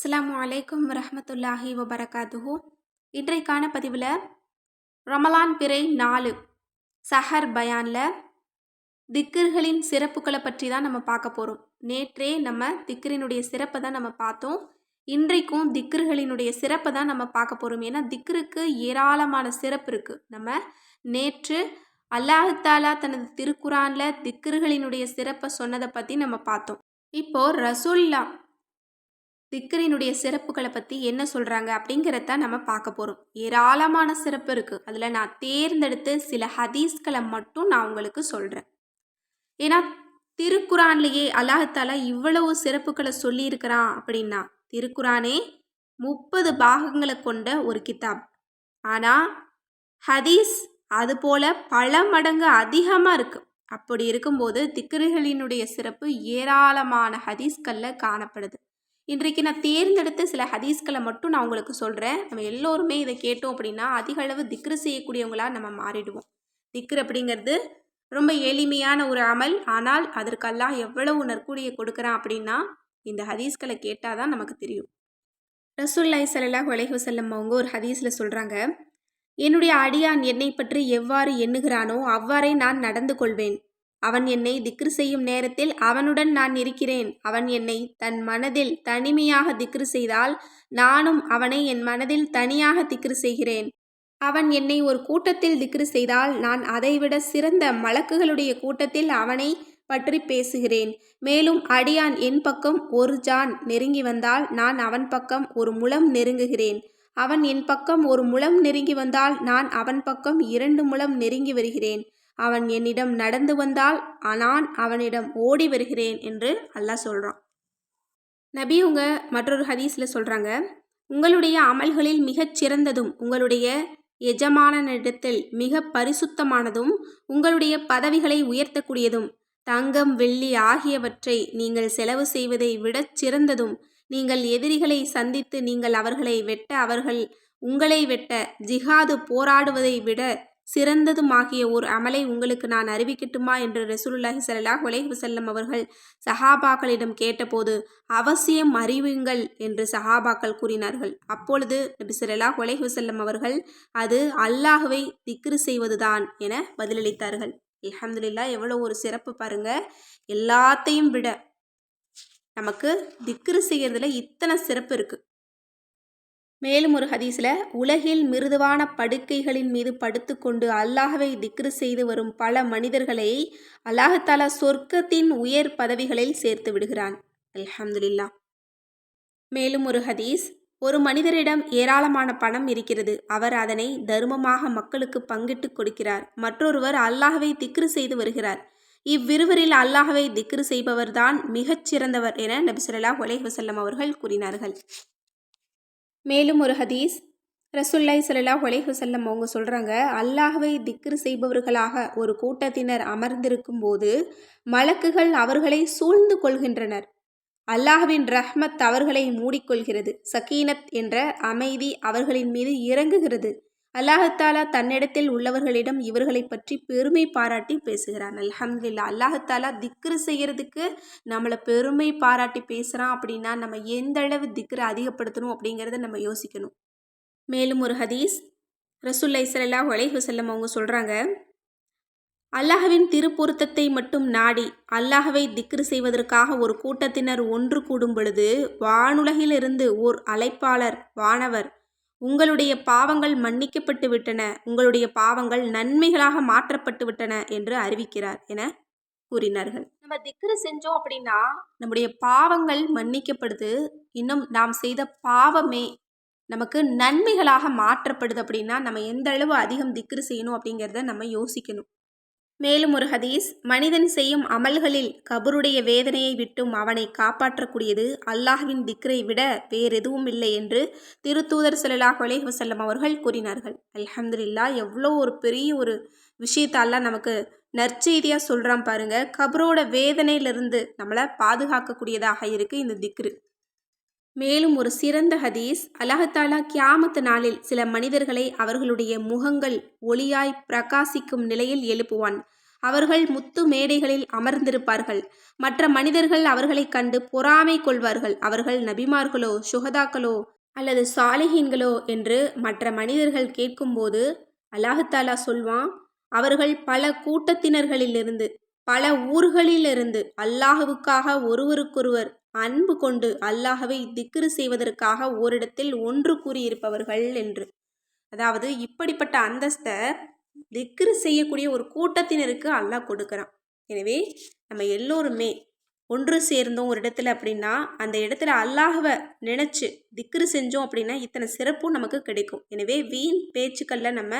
அஸ்லாம் அலைக்கும் வரமத்துல்லாஹி வபரகாத்துஹு. இன்றைக்கான பதிவில் ரமலான் பிறை நாலு சஹர் பயானில் திக்கர்களின் சிறப்புகளை பற்றி தான் நம்ம பார்க்க போகிறோம் நேற்றே நம்ம திக்ரினுடைய சிறப்பை தான் நம்ம பார்த்தோம். இன்றைக்கும் திக்கர்களினுடைய சிறப்பை தான் நம்ம பார்க்க போகிறோம் ஏன்னா திக்ருக்கு ஏராளமான சிறப்பு இருக்குது நம்ம நேற்று அல்லாஹாலா தனது திருக்குறானில் திக்கர்களினுடைய சிறப்பை சொன்னதை பற்றி நம்ம பார்த்தோம். இப்போது ரசுல்லா திக்கரினுடைய சிறப்புகளை பற்றி என்ன சொல்கிறாங்க அப்படிங்கிறத நம்ம பார்க்க போகிறோம் ஏராளமான சிறப்பு இருக்குது அதில் நான் தேர்ந்தெடுத்து சில ஹதீஸ்களை மட்டும் நான் உங்களுக்கு சொல்கிறேன் ஏன்னா திருக்குறான்லேயே அல்லாஹாலா இவ்வளவு சிறப்புகளை சொல்லியிருக்கிறான் அப்படின்னா திருக்குறானே முப்பது பாகங்களை கொண்ட ஒரு கிதாப். ஆனால் ஹதீஸ் அதுபோல் பல மடங்கு அதிகமாக இருக்குது அப்படி இருக்கும்போது திக்கர்களினுடைய சிறப்பு ஏராளமான ஹதீஸ்களில் காணப்படுது. இன்றைக்கு நான் தேர்ந்தெடுத்த சில ஹதீஸ்களை மட்டும் நான் உங்களுக்கு சொல்கிறேன் நம்ம எல்லோருமே இதை கேட்டோம் அப்படின்னா அதிக அளவு திக்ரு செய்யக்கூடியவங்களாக நம்ம மாறிடுவோம். திக்ரு அப்படிங்கிறது ரொம்ப எளிமையான ஒரு அமல். ஆனால் அதற்கெல்லாம் எவ்வளவு நற்கூலியை கொடுக்குறான் அப்படின்னா இந்த ஹதீஸ்களை கேட்டால் தான் நமக்கு தெரியும். ரசூல்லாய் சல்லாஹ் உலகி வசல்லம் அவங்க ஒரு ஹதீஸில் சொல்கிறாங்க என்னுடைய அடியான் என்னை பற்றி எவ்வாறு எண்ணுகிறானோ அவ்வாறே நான் நடந்து கொள்வேன். அவன் என்னை திக்ரு செய்யும் நேரத்தில் அவனுடன் நான் இருக்கிறேன். அவன் என்னை தன் மனதில் தனிமையாக திக்ரு செய்தால் நானும் அவனை என் மனதில் தனியாக திக்ரு செய்கிறேன். அவன் என்னை ஒரு கூட்டத்தில் திக்ரு செய்தால் நான் அதைவிட சிறந்த மலக்குகளுடைய கூட்டத்தில் அவனை பற்றி பேசுகிறேன். மேலும் அடியான் என் பக்கம் ஒரு ஜான் நெருங்கி வந்தால் நான் அவன் பக்கம் ஒரு முளம் நெருங்குகிறேன். அவன் என் பக்கம் ஒரு முளம் நெருங்கி வந்தால் நான் அவன் பக்கம் இரண்டு முளம் நெருங்கி வருகிறேன். அவன் என்னிடம் நடந்து வந்தால் நான் அவனிடம் ஓடி வருகிறேன் என்று அல்லாஹ் சொல்கிறான் நபி உங்க மற்றொரு ஹதீஸில் சொல்கிறாங்க உங்களுடைய அமல்களில் மிகச் சிறந்ததும் உங்களுடைய எஜமானனிடத்தில் மிக பரிசுத்தமானதும் உங்களுடைய பதவிகளை உயர்த்தக்கூடியதும் தங்கம் வெள்ளி ஆகியவற்றை நீங்கள் செலவு செய்வதை விடச் சிறந்ததும் நீங்கள் எதிரிகளை சந்தித்து நீங்கள் அவர்களை வெட்ட அவர்கள் உங்களை வெட்ட ஜிஹாது போராடுவதை விட சிறந்ததுமாகிய ஒரு அமலை உங்களுக்கு நான் அறிவிக்கட்டுமா? என்று ரசூலுல்லாஹி சல்லாஹ் உலஹி வசல்லம் அவர்கள் சஹாபாக்களிடம் கேட்டபோது அவசியம் அறிவுங்கள் என்று சஹாபாக்கள் கூறினார்கள். அப்பொழுது நபி சல்லாஹ் உலஹி வசல்லம் அவர்கள் அது அல்லாஹுவை திக்ரு செய்வதுதான் என பதிலளித்தார்கள். அலமதுல்லா எவ்வளோ ஒரு சிறப்பு பாருங்க. எல்லாத்தையும் விட நமக்கு திக்ரு செய்கிறதுல இத்தனை சிறப்பு இருக்குது மேலும் ஒரு ஹதீஸில் உலகில் மிருதுவான படுக்கைகளின் மீது படுத்துக்கொண்டு அல்லாஹவை திக்ரு செய்து வரும் பல மனிதர்களை அல்லாஹாலா சொர்க்கத்தின் உயர் பதவிகளில் சேர்த்து விடுகிறான். அல்ஹம்துலில்லா. மேலும் ஒரு ஹதீஸ் ஒரு மனிதரிடம் ஏராளமான பணம் இருக்கிறது. அவர் அதனை தர்மமாக மக்களுக்கு பங்கிட்டு கொடுக்கிறார். மற்றொருவர் அல்லாஹவை திக்ரு செய்து வருகிறார். இவ்விருவரில் அல்லாஹவை திக்ரு செய்பவர்தான் மிகச் சிறந்தவர் என நபிசுல்லா ஒலேஹ் வசல்லம் அவர்கள் கூறினார்கள். மேலும் ஒரு ஹதீஸ். ரசுல்லாய் சல்லா ஒலேஹு செல்லம் அவங்க சொல்கிறாங்க அல்லாஹவை திக்ரு செய்பவர்களாக ஒரு கூட்டத்தினர் அமர்ந்திருக்கும் போது மலக்குகள் அவர்களை சூழ்ந்து கொள்கின்றனர். அல்லாஹ்வின் ரஹ்மத் அவர்களை மூடிக்கொள்கிறது. சக்கீனத் என்ற அமைதி அவர்களின் மீது இறங்குகிறது. அல்லாஹத்தாலா தன்னிடத்தில் உள்ளவர்களிடம் இவர்களை பற்றி பெருமை பாராட்டி பேசுகிறான். அல்ஹம்துல்லா அல்லாஹத்தாலா திக்ரு செய்கிறதுக்கு நம்மளை பெருமை பாராட்டி பேசுகிறான் அப்படின்னா நம்ம எந்த அளவு திக்ரு அதிகப்படுத்தணும் அப்படிங்கிறத நம்ம யோசிக்கணும். மேலும் ஒரு ஹதீஸ் ரசூல்லா சல்லா ஒலைஹுசல்லம் அவங்க சொல்கிறாங்க அல்லாஹவின் திருப்பொருத்தத்தை மட்டும் நாடி அல்லாஹவை திக்ரு செய்வதற்காக ஒரு கூட்டத்தினர் ஒன்று கூடும் பொழுது வானுலகிலிருந்து ஓர் அழைப்பாளர் வானவர் உங்களுடைய பாவங்கள் மன்னிக்கப்பட்டு விட்டன. உங்களுடைய பாவங்கள் நன்மைகளாக மாற்றப்பட்டு விட்டன என்று அறிவிக்கிறார் என கூறினார்கள். நம்ம திக்ரு செஞ்சோம் அப்படின்னா நம்முடைய பாவங்கள் மன்னிக்கப்படுது. இன்னும் நாம் செய்த பாவமே நமக்கு நன்மைகளாக மாற்றப்படுது அப்படின்னா நம்ம எந்த அளவு அதிகம் திக்ரு செய்யணும் அப்படிங்கிறத நம்ம யோசிக்கணும். மேலும் ஒரு ஹதீஸ் மனிதன் செய்யும் அமல்களில் கபருடைய வேதனையை விட்டும் அவனை காப்பாற்றக்கூடியது அல்லாஹ்வின் திக்ரை விட வேறெதுவும் இல்லை என்று திருத்தூதர் சல்லாஹ் அலேஹ் வசல்லம் அவர்கள் கூறினார்கள். அல்ஹம்துல்லா எவ்வளோ ஒரு பெரிய ஒரு விஷயத்தாலாம் நமக்கு நற்செய்தியாக சொல்கிறான் பாருங்க. கபரோட வேதனையிலிருந்து நம்மளை பாதுகாக்கக்கூடியதாக இருக்குது இந்த திக்ரு. மேலும் ஒரு சிறந்த ஹதீஸ். அல்லாஹாலா கியாமத்து நாளில் சில மனிதர்களை அவர்களுடைய முகங்கள் ஒளியாய் பிரகாசிக்கும் நிலையில் எழுப்புவான். அவர்கள் முத்து மேடைகளில் அமர்ந்திருப்பார்கள். மற்ற மனிதர்கள் அவர்களை கண்டு பொறாமை கொள்வார்கள். அவர்கள் நபிமார்களோ சுகதாக்களோ அல்லது சாலிஹீன்களோ என்று மற்ற மனிதர்கள் கேட்கும்போது அல்லாஹாலா சொல்வான் அவர்கள் பல கூட்டத்தினர்களிலிருந்து பல ஊர்களிலிருந்து அல்லாஹுவுக்காக ஒருவருக்கொருவர் அன்பு கொண்டு அல்லாஹவை திக்ரு செய்வதற்காக ஓரிடத்தில் ஒன்று கூறியிருப்பவர்கள் என்று. அதாவது இப்படிப்பட்ட அந்தஸ்தை திக்ரு செய்யக்கூடிய ஒரு கூட்டத்தினருக்கு அல்லாஹ் கொடுக்குறான். எனவே நம்ம எல்லோருமே ஒன்று சேர்ந்தோம் ஒரு இடத்துல அப்படின்னா அந்த இடத்துல அல்லாஹவை நினச்சி திக்ரு செஞ்சோம் அப்படின்னா இத்தனை சிறப்பும் நமக்கு கிடைக்கும். எனவே வீண் பேச்சுக்களில் நம்ம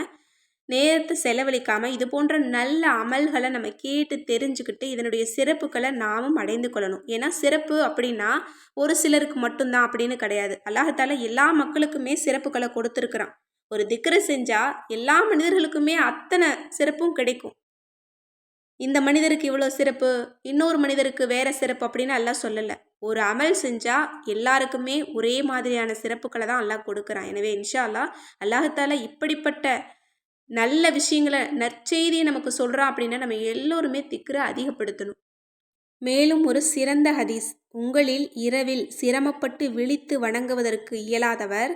நேரத்தை செலவழிக்காமல் இது போன்ற நல்ல அமல்களை நம்ம கேட்டு தெரிஞ்சுக்கிட்டு இதனுடைய சிறப்புகளை நாமும் அடைந்து கொள்ளணும். ஏன்னா சிறப்பு அப்படின்னா ஒரு சிலருக்கு மட்டும்தான் அப்படின்னு கிடையாது. அல்லாஹால எல்லா மக்களுக்குமே சிறப்புகளை கொடுத்துருக்குறான். ஒரு திக்கரை செஞ்சால் எல்லா மனிதர்களுக்குமே அத்தனை சிறப்பும் கிடைக்கும். இந்த மனிதருக்கு இவ்வளோ சிறப்பு இன்னொரு மனிதருக்கு வேறு சிறப்பு அப்படின்னு எல்லாம் சொல்லலை. ஒரு அமல் செஞ்சால் எல்லாருக்குமே ஒரே மாதிரியான சிறப்புகளை தான் அல்லாஹ் கொடுக்குறான். எனவே இன்ஷா அல்லா அல்லாஹால இப்படிப்பட்ட நல்ல விஷயங்களை நற்செய்தியை நமக்கு சொல்கிறான் அப்படின்னா நம்ம எல்லோருமே திக்கரை அதிகப்படுத்தணும். மேலும் ஒரு சிறந்த ஹதீஸ். உங்களில் இரவில் சிரமப்பட்டு விழித்து வணங்குவதற்கு இயலாதவர்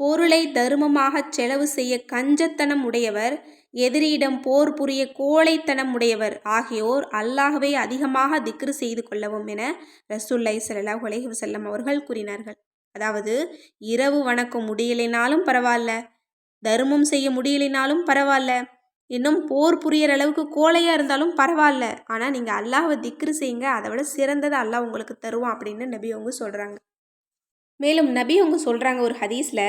பொருளை தருமமாகச் செலவு செய்ய கஞ்சத்தனம் உடையவர் எதிரியிடம் போர் புரிய கோழைத்தனம் உடையவர் ஆகியோர் அல்லாகவே அதிகமாக திக்ரு செய்து கொள்ளவும் என ரசூல்லை சல்லாஹ் உலகி வசல்லம் அவர்கள் கூறினார்கள். அதாவது இரவு வணக்கம் முடியலைனாலும் பரவாயில்ல தர்மம் செய்ய முடியலைனாலும் பரவாயில்ல இன்னும் போர் புரியற அளவுக்கு கோலையாக இருந்தாலும் பரவாயில்ல ஆனால் நீங்கள் அல்லாஹை திக்ரு செய்யுங்க. அதை விட சிறந்ததை அல்லாஹ் உங்களுக்கு தருவான் அப்படின்னு நபி அவங்க சொல்கிறாங்க மேலும் நபி அவங்க சொல்கிறாங்க ஒரு ஹதீஸில்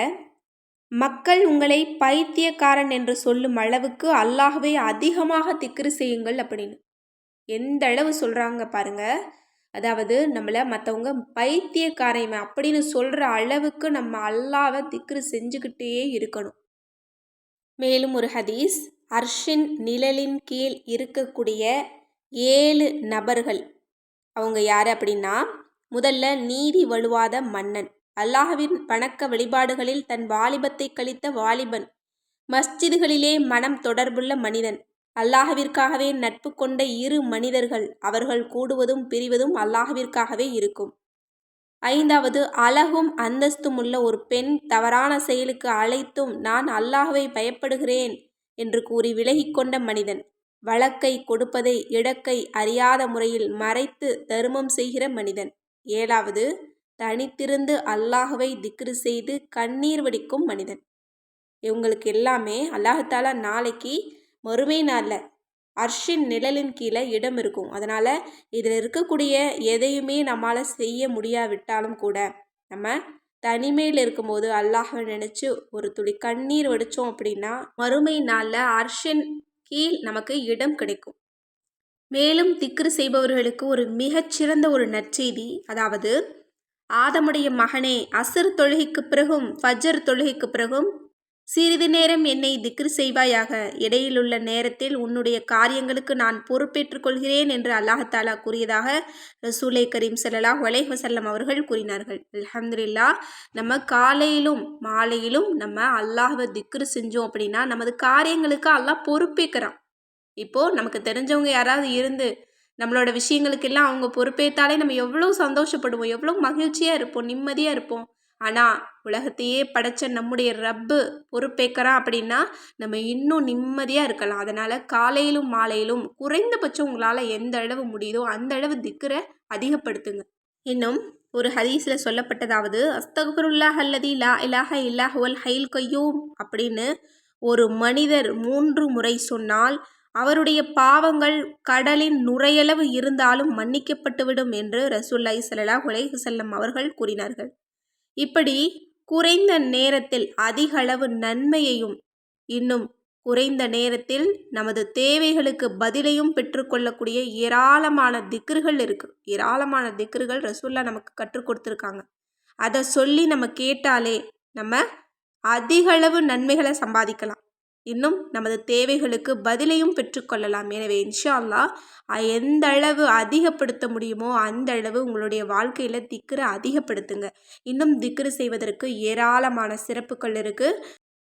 மக்கள் உங்களை பைத்தியக்காரன் என்று சொல்லும் அளவுக்கு அல்லாஹவை அதிகமாக திக்ரு செய்யுங்கள் அப்படின்னு. எந்த அளவு சொல்கிறாங்க பாருங்க. அதாவது நம்மளை மற்றவங்க பைத்தியக்காரன் அப்படின்னு சொல்கிற அளவுக்கு நம்ம அல்லாவை திக்ரு செஞ்சுக்கிட்டே இருக்கணும். மேலும் ஒரு ஹதீஸ் அர்ஷின் நிழலின் கீழ் இருக்கக்கூடிய ஏழு நபர்கள். அவங்க யார் அப்படின்னா முதல்ல நீதி வலுவாத மன்னன். அல்லாஹவின் வணக்க வழிபாடுகளில் தன் வாலிபத்தை கழித்த வாலிபன். மஸ்ஜிதுகளிலே மனம் தொடர்புள்ள மனிதன். அல்லாஹவிற்காகவே நட்பு கொண்ட இரு மனிதர்கள். அவர்கள் கூடுவதும் பிரிவதும் அல்லாஹவிற்காகவே இருக்கும். ஐந்தாவது அழகும் அந்தஸ்தும் உள்ள ஒரு பெண் தவறான செயலுக்கு அழைத்தும் நான் அல்லாஹுவை பயப்படுகிறேன் என்று கூறி விலகிக்கொண்ட மனிதன் வழக்கை கொடுப்பதை இடக்கை அறியாத முறையில் மறைத்து தருமம் செய்கிற மனிதன். ஏழாவது தனித்திருந்து அல்லாஹுவை திக்ரு செய்து கண்ணீர் வடிக்கும் மனிதன். இவங்களுக்கு எல்லாமே அல்லாஹாலா நாளைக்கு மறுமை நாளில் அர்ஷின் நிழலின் கீழே இடம் இருக்கும். அதனால் இதில் இருக்கக்கூடிய எதையுமே நம்மளால் செய்ய முடியாவிட்டாலும் கூட நம்ம தனிமையில் இருக்கும்போது அல்லாஹை நினச்சி ஒரு துளி கண்ணீர் வடித்தோம் அப்படின்னா மறுமை நாளில் அர்ஷின் கீழ் நமக்கு இடம் கிடைக்கும். மேலும் திக்ரு செய்பவர்களுக்கு ஒரு மிகச்சிறந்த ஒரு நற்செய்தி. அதாவது ஆதமுடைய மகனே அசர் தொழுகைக்கு பிறகும் ஃபஜர் தொழுகைக்கு பிறகும் சிறிது நேரம் என்னை திக்ரு செய்வாயாக. இடையிலுள்ள நேரத்தில் உன்னுடைய காரியங்களுக்கு நான் பொறுப்பேற்றுக் கொள்கிறேன் என்று அல்லாஹாலா கூறியதாக ரசூலை கரீம் சல்லா ஒலை வசல்லம் அவர்கள் கூறினார்கள். அலமதுல்லா நம்ம காலையிலும் மாலையிலும் நம்ம அல்லாஹை திக்ரு செஞ்சோம் அப்படின்னா நமது காரியங்களுக்கு அல்லாஹ் பொறுப்பேற்கிறான். இப்போது நமக்கு தெரிஞ்சவங்க யாராவது இருந்து நம்மளோட விஷயங்களுக்கெல்லாம் அவங்க பொறுப்பேற்றாலே நம்ம எவ்வளோ சந்தோஷப்படுவோம் எவ்வளோ மகிழ்ச்சியாக இருப்போம் நிம்மதியாக இருப்போம். ஆனால் உலகத்தையே படைச்ச நம்முடைய ரப்பு பொறுப்பேற்கிறான் அப்படின்னா நம்ம இன்னும் நிம்மதியாக இருக்கலாம். அதனால் காலையிலும் மாலையிலும் குறைந்தபட்சம் உங்களால் எந்த அளவு முடியுதோ அந்த அளவு திக்கரை அதிகப்படுத்துங்க. இன்னும் ஒரு ஹதீஸில் சொல்லப்பட்டதாவது அஸ்தகுருல்லா அல்லதி லா இலாஹ இல்லாஹுவல் ஹைல் கையூம் அப்படின்னு ஒரு மனிதர் மூன்று முறை சொன்னால் அவருடைய பாவங்கள் கடலின் நுரையளவு இருந்தாலும் மன்னிக்கப்பட்டுவிடும் என்று ரசூல்லாய் சல்லா உலைஹு செல்லம் அவர்கள் கூறினார்கள். இப்படி குறைந்த நேரத்தில் அதிகளவு நன்மையையும் இன்னும் குறைந்த நேரத்தில் நமது தேவைகளுக்கு பதிலையும் பெற்றுக்கொள்ளக்கூடிய ஏராளமான திக்ருகள் இருக்குது ஏராளமான திக்ருகள் ரசூல்லா நமக்கு கற்றுக் கொடுத்துருக்காங்க. அதை சொல்லி நம்ம கேட்டாலே நம்ம அதிகளவு நன்மைகளை சம்பாதிக்கலாம். இன்னும் நமது தேவைகளுக்கு பதிலையும் பெற்றுக்கொள்ளலாம். எனவே இன்ஷா அல்லா எந்த அளவு அதிகப்படுத்த முடியுமோ அந்த அளவு உங்களுடைய வாழ்க்கையில் திக்கரை அதிகப்படுத்துங்க. இன்னும் திக்ரு செய்வதற்கு ஏராளமான சிறப்புகள் இருக்குது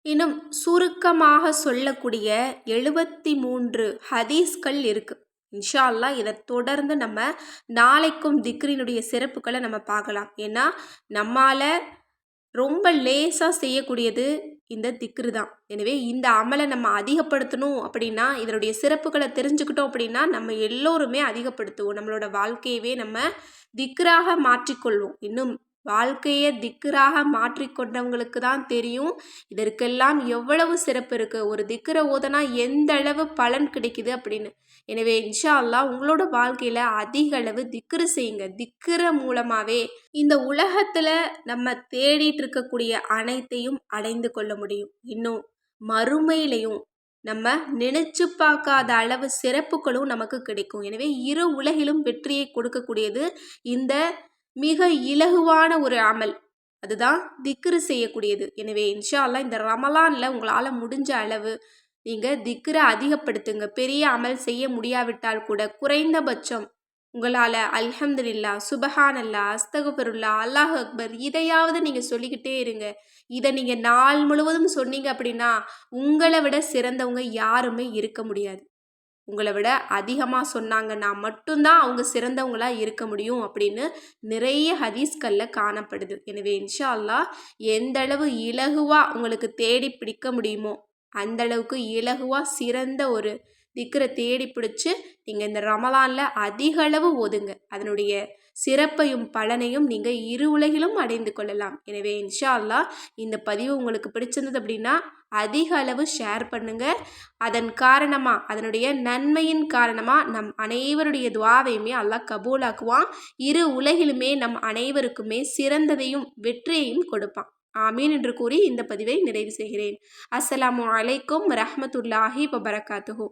இன்னும் சுருக்கமாக சொல்லக்கூடிய எழுபத்தி மூன்று ஹதீஸ்கள் இருக்குது இன்ஷா இதை தொடர்ந்து நம்ம நாளைக்கும் திக்ரினுடைய சிறப்புகளை நம்ம பார்க்கலாம். ஏன்னா நம்மால் ரொம்ப லேசாக செய்யக்கூடியது இந்த திக்ரு தான். எனவே இந்த அமலை நம்ம அதிகப்படுத்தணும் அப்படின்னா இதனுடைய சிறப்புகளை தெரிஞ்சுக்கிட்டோம் அப்படின்னா நம்ம எல்லோருமே அதிகப்படுத்துவோம். நம்மளோட வாழ்க்கையவே நம்ம திக்ராக மாற்றிக்கொள்வோம். இன்னும் வாழ்க்கையை திக்கராக மாற்றிக்கொண்டவங்களுக்கு தான் தெரியும். இதற்கெல்லாம் எவ்வளவு சிறப்பு இருக்குது ஒரு திக்கரை ஓதனா எந்த அளவு பலன் கிடைக்குது அப்படின்னு. எனவே இன்ஷா அல்லா உங்களோட வாழ்க்கையில் அதிக அளவு திக்ரு செய்யுங்க. திக்கிற மூலமாகவே இந்த உலகத்தில் நம்ம தேடிட்டு இருக்கக்கூடிய அனைத்தையும் அடைந்து கொள்ள முடியும். இன்னும் மறுமையிலையும் நம்ம நினைச்சு பார்க்காத அளவு சிறப்புகளும் நமக்கு கிடைக்கும். எனவே இரு உலகிலும் வெற்றியை கொடுக்கக்கூடியது இந்த மிக இலகுவான ஒரு அமல். அதுதான் திக்ரு செய்யக்கூடியது. எனவே இன்ஷால்லா இந்த ரமலானில் உங்களால் முடிஞ்ச அளவு நீங்கள் திக்ரை அதிகப்படுத்துங்க. பெரிய அமல் செய்ய முடியாவிட்டால் கூட குறைந்தபட்சம் உங்களால் அல்ஹம்துல்லா சுபஹான் அல்லா அஸ்தகுபருல்லா அல்லாஹ் அக்பர் இதையாவது நீங்கள் சொல்லிக்கிட்டே இருங்க. இதை நீங்கள் நாள் முழுவதும் சொன்னீங்க அப்படின்னா உங்களை விட சிறந்தவங்க யாருமே இருக்க முடியாது. உங்களை விட அதிகமாக சொன்னாங்கன்னா மட்டும்தான் அவங்க சிறந்தவங்களாக இருக்க முடியும் அப்படின்னு நிறைய ஹதீஸ்களில் காணப்படுது. எனவே இன்ஷா அல்லா எந்த அளவு இலகுவாக உங்களுக்கு தேடி பிடிக்க முடியுமோ அந்தளவுக்கு இலகுவாக சிறந்த ஒரு திக்கரை தேடி பிடிச்சி நீங்கள் இந்த ரமலானில் அதிகளவு ஒதுங்க. ஓதுங்க அதனுடைய சிறப்பையும் பலனையும் நீங்கள் இரு உலகிலும் அடைந்து கொள்ளலாம். எனவே இன்ஷா அல்லா இந்த பதிவு உங்களுக்கு பிடிச்சிருந்தது அப்படின்னா அதிக அளவு ஷேர் பண்ணுங்க. அதன் காரணமாக அதனுடைய நன்மையின் காரணமாக நம் அனைவருடைய துவாவையுமே அல்லாஹ் கபூலாக்குவான். இரு உலகிலுமே நம் அனைவருக்குமே சிறந்ததையும் வெற்றியையும் கொடுப்பான். ஆமீன் என்று கூறி இந்த பதிவை நிறைவு செய்கிறேன். அஸ்ஸலாமு அலைக்கும் ரஹமத்துல்லாஹி வபரகாத்துஹூ.